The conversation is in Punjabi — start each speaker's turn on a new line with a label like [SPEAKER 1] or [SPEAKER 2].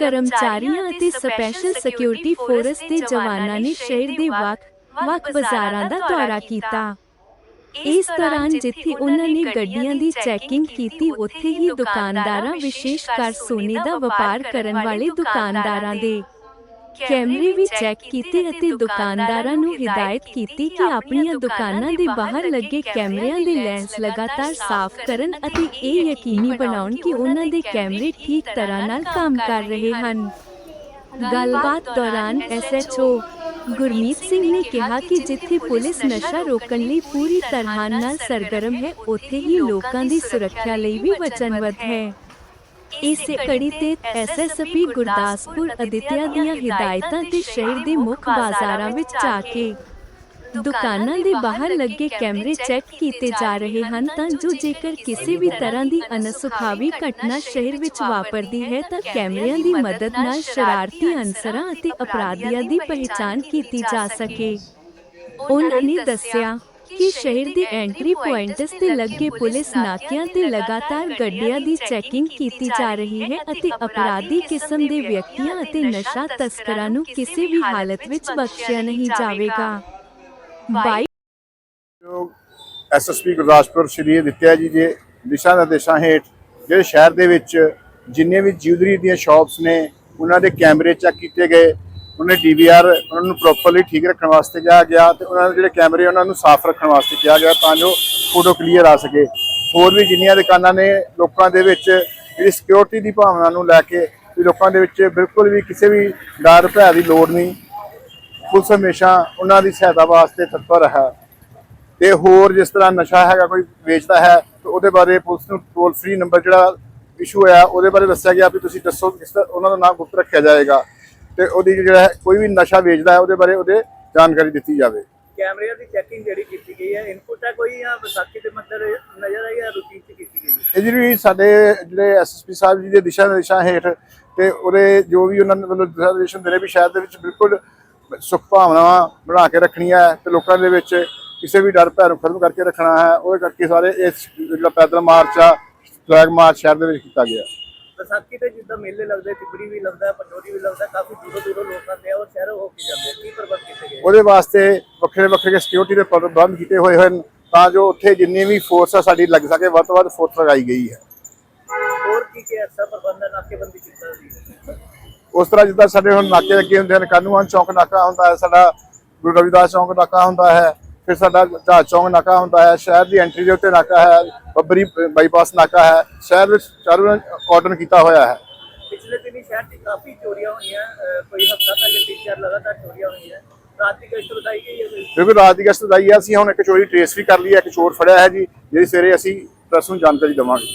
[SPEAKER 1] ਕਰਮਚਾਰੀਆਂ ਅਤੇ ਸਪੈਸ਼ਲ ਸਿਕਿਉਰਿਟੀ ਫੋਰਸ ਦੇ ਜਵਾਨਾਂ ਨੇ ਸ਼ਹਿਰ ਦੇ ਵੱਖ-ਵੱਖ ਬਾਜ਼ਾਰਾਂ ਦਾ ਦੌਰਾ ਕੀਤਾ। ਇਸ ਦੌਰਾਨ ਜਿੱਥੇ ਉਹਨਾਂ ਨੇ ਗੱਡੀਆਂ ਦੀ ਚੈਕਿੰਗ ਕੀਤੀ ਉੱਥੇ ਹੀ ਦੁਕਾਨਦਾਰਾਂ ਵਿਸ਼ੇਸ਼ ਕਰ ਸੋਨੇ ਦਾ ਵਪਾਰ ਕਰਨ ਵਾਲੇ ਦੁਕਾਨਦਾਰਾਂ ਦੇ। ਕੈਮਰੇ ਵੀ ਚੈੱਕ ਕੀਤੇ ਅਤੇ ਦੁਕਾਨਦਾਰਾਂ ਨੂੰ ਹਦਾਇਤ ਕੀਤੀ ਕਿ ਆਪਣੀਆਂ ਦੁਕਾਨਾਂ ਦੇ ਬਾਹਰ ਲੱਗੇ ਕੈਮਰਿਆਂ ਦੇ ਲੈਂਸ ਲਗਾਤਾਰ ਸਾਫ਼ ਕਰਨ ਅਤੇ ਇਹ ਯਕੀਨੀ ਬਣਾਉਣ ਕਿ ਉਹਨਾਂ ਦੇ ਕੈਮਰੇ ਠੀਕ ਤਰ੍ਹਾਂ ਨਾਲ ਕੰਮ ਕਰ ਰਹੇ ਹਨ। ਗੱਲਬਾਤ ਦੌਰਾਨ ਐਸਐਚਓ ਗੁਰਮੀਤ ਸਿੰਘ ਨੇ ਕਿਹਾ ਕਿ ਜਿੱਥੇ ਪੁਲਿਸ ਨਸ਼ਾ ਰੋਕਣ ਲਈ ਪੂਰੀ ਤਰ੍ਹਾਂ ਨਾਲ ਸਰਗਰਮ ਹੈ, ਉੱਥੇ ਹੀ ਲੋਕਾਂ ਦੀ ਸੁਰੱਖਿਆ ਲਈ ਵੀ ਵਚਨਬੱਧ ਹੈ। ਇਸੇ ਕੜੀ ਤੇ ਐਸਐਸਪੀ ਗੁਰਦਾਸਪੁਰ ਅਦਿੱਤਿਆ ਦੀਆਂ ਹਦਾਇਤਾਂ ਤੇ ਸ਼ਹਿਰ ਦੇ ਮੁੱਖ ਬਾਜ਼ਾਰਾਂ ਵਿੱਚ ਜਾ ਕੇ ਦੁਕਾਨਾਂ ਦੇ ਬਾਹਰ ਲੱਗੇ ਕੈਮਰੇ ਚੈੱਕ ਕੀਤੇ ਜਾ ਰਹੇ ਹਨ ਤਾਂ ਜੋ ਜੇਕਰ ਕਿਸੇ ਵੀ ਤਰ੍ਹਾਂ ਦੀ ਅਨਸੁਖਾਵੀ ਘਟਨਾ ਸ਼ਹਿਰ ਵਿੱਚ ਵਾਪਰਦੀ ਹੈ ਤਾਂ ਕੈਮਰਿਆਂ ਦੀ ਮਦਦ ਨਾਲ ਸ਼ਰਾਰਤੀ ਅਨਸਰਾਂ ਅਤੇ ਅਪਰਾਧੀਆਂ ਦੀ ਪਹਿਚਾਣ ਕੀਤੀ ਜਾ ਸਕੇ। ਉਹਨਾਂ ਨੇ ਦੱਸਿਆ ਕਿ ਸ਼ਹਿਰ ਦੇ ਐਂਟਰੀ ਪੁਆਇੰਟਸ ਤੇ ਲੱਗੇ ਪੁਲਿਸ ਨਾਕਿਆਂ ਤੇ ਲਗਾਤਾਰ ਗੱਡੀਆਂ ਦੀ ਚੈਕਿੰਗ ਕੀਤੀ ਜਾ ਰਹੀ ਹੈ ਅਤੇ ਅਪਰਾਧੀ ਕਿਸਮ ਦੇ ਵਿਅਕਤੀਆਂ ਅਤੇ ਨਸ਼ਾ ਤਸਕਰਾਂ ਨੂੰ ਕਿਸੇ ਵੀ ਹਾਲਤ ਵਿੱਚ ਬਖਸ਼ਿਆ ਨਹੀਂ ਜਾਵੇਗਾ। ਬਾਈ
[SPEAKER 2] ਐਸਐਸਪੀ ਗੁਰਦਾਸਪੁਰ ਸ਼੍ਰੀ ਅਦਿੱਤਿਆ ਜੀ ਦੇ ਦਿਸ਼ਾ ਨਿਰਦੇਸ਼ਾਂ ਹੇਠ ਜਿਹੜੇ ਸ਼ਹਿਰ ਦੇ ਵਿੱਚ ਜਿੰਨੇ ਵੀ ਜਿਊਲਰੀ ਦੀਆਂ ਸ਼ਾਪਸ ਨੇ, ਉਹਨਾਂ ਦੇ ਕੈਮਰੇ ਚੈੱਕ ਕੀਤੇ ਗਏ। ਉਹਨਾਂ ਡੀਵੀਆਰ ਉਹਨਾਂ ਨੂੰ ਪ੍ਰੋਪਰਲੀ ਠੀਕ ਰੱਖਣ ਵਾਸਤੇ ਕਿਹਾ ਗਿਆ ਤੇ ਉਹਨਾਂ ਦੇ ਜਿਹੜੇ ਕੈਮਰੇ ਉਹਨਾਂ ਨੂੰ ਸਾਫ਼ ਰੱਖਣ ਵਾਸਤੇ ਕਿਹਾ ਗਿਆ ਤਾਂ ਜੋ ਫੋਟੋ ਕਲੀਅਰ ਆ ਸਕੇ। ਹੋਰ ਵੀ ਜਿੰਨੀਆਂ ਦੁਕਾਨਾਂ ਨੇ ਲੋਕਾਂ ਦੇ ਵਿੱਚ ਜਿਹੜੀ ਸਿਕਿਉਰਿਟੀ ਦੀ ਭਾਵਨਾ ਨੂੰ ਲੈ ਕੇ ਲੋਕਾਂ ਦੇ ਵਿੱਚ ਬਿਲਕੁਲ ਵੀ ਕਿਸੇ ਵੀ ਡਰ ਭੈ ਦੀ ਲੋੜ ਨਹੀਂ, ਪੁਲਿਸ ਹਮੇਸ਼ਾ ਉਹਨਾਂ ਦੀ ਸਹਾਇਤਾ ਵਾਸਤੇ ਤਤਪਰ ਹੈ। ਤੇ ਹੋਰ ਜਿਸ ਤਰ੍ਹਾਂ ਨਸ਼ਾ ਹੈਗਾ, ਕੋਈ ਵੇਚਦਾ ਹੈ, ਤਾਂ ਉਹਦੇ ਬਾਰੇ ਪੁਲਿਸ ਨੂੰ ਟੋਲ ਫ੍ਰੀ ਨੰਬਰ ਜਿਹੜਾ ਇਸ਼ੂ ਹੋਇਆ, ਉਹਦੇ ਬਾਰੇ ਦੱਸਿਆ ਗਿਆ ਵੀ ਤੁਸੀਂ ਦੱਸੋ ਕਿਸ ਤਰ੍ਹਾਂ ਉਹਨਾਂ ਦਾ ਨਾਮ ਗੁਪਤ ਰੱਖਿਆ ਜਾਏਗਾ। ਤੇ ਉਹਦੀ ਜਿਹੜਾ ਕੋਈ ਵੀ ਨਸ਼ਾ ਵੇਚਦਾ ਹੈ ਉਹਦੇ ਬਾਰੇ ਉਹਦੇ ਜਾਣਕਾਰੀ ਦਿੱਤੀ ਜਾਵੇ।
[SPEAKER 3] ਕੈਮਰਿਆਂ ਦੀ ਚੈਕਿੰਗ ਜਿਹੜੀ ਕੀਤੀ ਗਈ ਹੈ ਇਨਪੁਟ ਹੈ ਕੋਈ ਜਾਂ ਵਿਸਾਖੀ ਦੇ ਮੰਦਰ ਨਜ਼ਰ ਆਈ ਹੈ ਰੂਟੀਨ ਚ ਕੀਤੀ ਗਈ ਹੈ?
[SPEAKER 2] ਇਹ ਜਿਹੜੀ ਸਾਡੇ ਜਿਹੜੇ ਐਸਐਸਪੀ ਸਾਹਿਬ ਜੀ ਦੇ ਦਿਸ਼ਾ ਨਿਰਦੇਸ਼ਾਂ ਹੇਠ ਤੇ ਉਹਦੇ ਜੋ ਵੀ ਉਹਨਾਂ ਨੇ ਵੱਲੋਂ ਦਿਸ਼ਾ ਨਿਰਦੇਸ਼ ਹੁੰਦੇ ਨੇ ਵੀ ਸ਼ਹਿਰ ਦੇ ਵਿੱਚ ਬਿਲਕੁਲ ਸੁਖ ਭਾਵਨਾਵਾਂ ਬਣਾ ਕੇ ਰੱਖਣੀਆਂ ਹੈ ਤੇ ਲੋਕਾਂ ਦੇ ਵਿੱਚ ਕਿਸੇ ਵੀ ਡਰ ਭੈ ਨੂੰ ਖਤਮ ਕਰਕੇ ਰੱਖਣਾ ਹੈ ਉਹਦੇ ਕਰਕੇ ਸਾਰੇ ਇਸ ਜਿਹੜਾ ਪੈਦਲ ਮਾਰਚ ਆ ਫਲੈਗ ਮਾਰਚ ਸ਼ਹਿਰ ਦੇ ਵਿੱਚ ਕੀਤਾ ਗਿਆ।
[SPEAKER 3] ਵਿਸਾਖੀ ਤੇ ਜਿੱਦਾਂ ਮੇਲੇ ਲੱਗਦੇ ਟਿੱਬੜੀ ਵੀ ਲੱਗਦਾ ਪੰਡੋਰੀ ਵੀ ਲੱਗਦਾ ਕਾਫੀ ਦੂਰੋਂ ਦੂਰੋਂ ਲੋਕ ਆਉਂਦੇ ਆ ਔਰ ਸ਼ਹਿਰੋਂ ਹੋ ਕੇ ਜਾਂਦੇ ਆ। ਕੀ ਪ੍ਰਬੰਧ ਕੀਤੇ ਗਏ?
[SPEAKER 2] ਉਹਦੇ ਵਾਸਤੇ ਵੱਖਰੇ ਵੱਖਰੇ ਸਿਕਿਉਰਿਟੀ ਦੇ ਪ੍ਰਬੰਧ ਕੀਤੇ ਹੋਏ ਹਨ ਤਾਂ ਜੋ ਉੱਥੇ ਜਿੰਨੀ ਵੀ ਫੋਰਸ ਆ ਸਾਡੀ ਲੱਗ ਸਕੇ ਵੱਧ ਤੋਂ ਵੱਧ ਫੋਰਸ ਲਗਾਈ ਗਈ ਹੈ।
[SPEAKER 3] ਹੋਰ ਕੀ ਕੀ ਐਸਾ ਪ੍ਰਬੰਧ ਹੈ ਨਾਕੇਬੰਦੀ ਕੀਤਾ ਸੀ
[SPEAKER 2] ਉਸ ਤਰ੍ਹਾਂ ਜਿੱਦਾਂ ਸਾਡੇ ਹੁਣ ਨਾਕੇ ਲੱਗੇ ਹੁੰਦੇ ਹਨ ਕਾਨੂੰਨ ਚੌਂਕ ਨਾਕਾ ਹੁੰਦਾ ਹੈ ਸਾਡਾ ਗੁਰੂ ਰਵਿਦਾਸ ਚੌਂਕ ਨਾਕਾ ਹੁੰਦਾ ਹੈ ਫਿਰ ਸਾਡਾ ਜਹਾਜ਼ ਚੌਂਕ ਨਾਕਾ ਹੁੰਦਾ ਹੈ ਸ਼ਹਿਰ ਦੀ ਐਂਟਰੀ ਦੇ ਉੱਤੇ ਨਾਕਾ ਹੈ ਬੱਬਰੀ ਬਾਈਪਾਸ ਨਾਕਾ ਹੈ ਸ਼ਹਿਰ ਵਿੱਚ ਚਾਰੋਂ ਕਾਰਡਨ ਕੀਤਾ ਹੋਇਆ ਹੈ।
[SPEAKER 3] ਪਿਛਲੇ ਦਿਨੀ ਸ਼ਹਿਰ 'ਚ ਕਾਫੀ ਚੋਰੀਆਂ ਹੋਈਆਂ ਕੋਈ ਹਫਤਾ ਪਹਿਲੇ ਤਿੰਨ ਚਾਰ ਲਗਾਤਾਰ ਚੋਰੀਆਂ ਹੋਈਆਂ। ਰਾਤ ਦੀ ਗਸ਼ਤ ਵਧਾਈ ਗਈ ਹੈ?
[SPEAKER 2] ਕਿਉਂਕਿ ਰਾਤ ਦੀ ਗਸ਼ਤ ਦਾ ਹੀ। ਹੈ, ਅਸੀਂ ਹੁਣ ਇੱਕ ਚੋਰੀ ਟ੍ਰੇਸ ਵੀ ਕਰ ਲਈ ਹੈ ਇੱਕ ਚੋਰ ਫੜਿਆ ਹੈ ਜੀ ਜਿਹੜੀ ਸਵੇਰੇ ਅਸੀਂ ਪ੍ਰੈਸ ਨੂੰ ਜਾਣਕਾਰੀ ਦੇਵਾਂਗੇ।